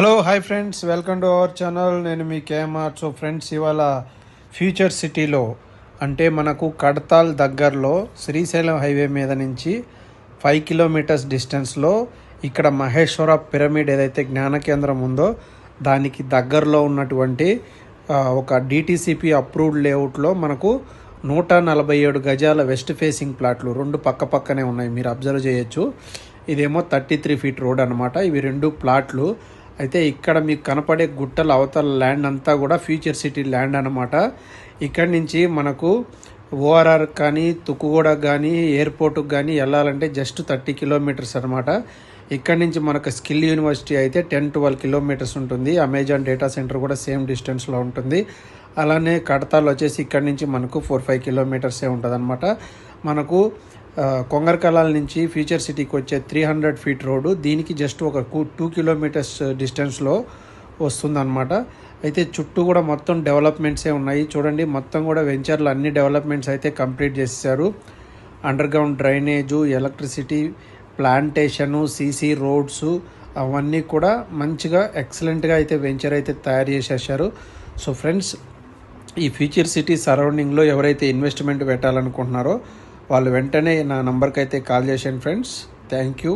Hello hi friends welcome to our channel నేను మీ KMR so friends ఇవాళ future సిటీలో అంటే మనకు కడతాల్ దగ్గరలో శ్రీశైలం హైవే మీద నుంచి ఫైవ్ కిలోమీటర్స్ డిస్టెన్స్లో ఇక్కడ మహేశ్వర పిరమిడ్ ఏదైతే జ్ఞాన కేంద్రం ఉందో దానికి దగ్గరలో ఉన్నటువంటి ఒక డిటీసీపీ అప్రూవ్డ్ లేఅవుట్లో మనకు నూట నలభై ఏడు గజాల వెస్ట్ ఫేసింగ్ ప్లాట్లు రెండు పక్క పక్కనే ఉన్నాయి. మీరు అబ్జర్వ్ చేయొచ్చు. ఇదేమో థర్టీ త్రీ ఫీట్ రోడ్ అనమాట ఇవి రెండు ప్లాట్లు అయితే ఇక్కడ మీకు కనపడే గుట్టల అవతల ల్యాండ్ అంతా కూడా ఫ్యూచర్ సిటీ ల్యాండ్ అనమాట ఇక్కడి నుంచి మనకు ఓఆర్ఆర్ కానీ తుక్కుగూడ కానీ ఎయిర్పోర్ట్కి కానీ వెళ్ళాలంటే జస్ట్ థర్టీ కిలోమీటర్స్ అనమాట ఇక్కడ నుంచి మనకు స్కిల్ యూనివర్సిటీ అయితే టెన్ ట్వెల్వ్ కిలోమీటర్స్ ఉంటుంది. అమెజాన్ డేటా సెంటర్ కూడా సేమ్ డిస్టెన్స్లో ఉంటుంది. అలానే కడతాలు వచ్చేసి ఇక్కడ నుంచి మనకు ఫోర్ ఫైవ్ కిలోమీటర్సే ఉంటుంది అనమాట మనకు కొంగరకలాల నుంచి ఫ్యూచర్ సిటీకి వచ్చే త్రీ హండ్రెడ్ ఫీట్ రోడ్డు దీనికి జస్ట్ ఒక టూ కిలోమీటర్స్ డిస్టెన్స్లో వస్తుందన్నమాట. అయితే చుట్టూ కూడా మొత్తం డెవలప్మెంట్సే ఉన్నాయి. చూడండి మొత్తం కూడా వెంచర్లు అన్ని డెవలప్మెంట్స్ అయితే కంప్లీట్ చేసేసారు. Underground drainage electricity plantation CC roads అవన్నీ కూడా మంచిగా ఎక్సలెంట్గా అయితే వెంచర్ అయితే తయారు చేసేసారు. సో ఫ్రెండ్స్ ఈ ఫ్యూచర్ సిటీ సరౌండింగ్లో ఎవరైతే ఇన్వెస్ట్మెంట్ పెట్టాలనుకుంటున్నారో వాళ్ళు వెంటనే నా నంబర్కి అయితే కాల్ చేసాను ఫ్రెండ్స్. Thank you.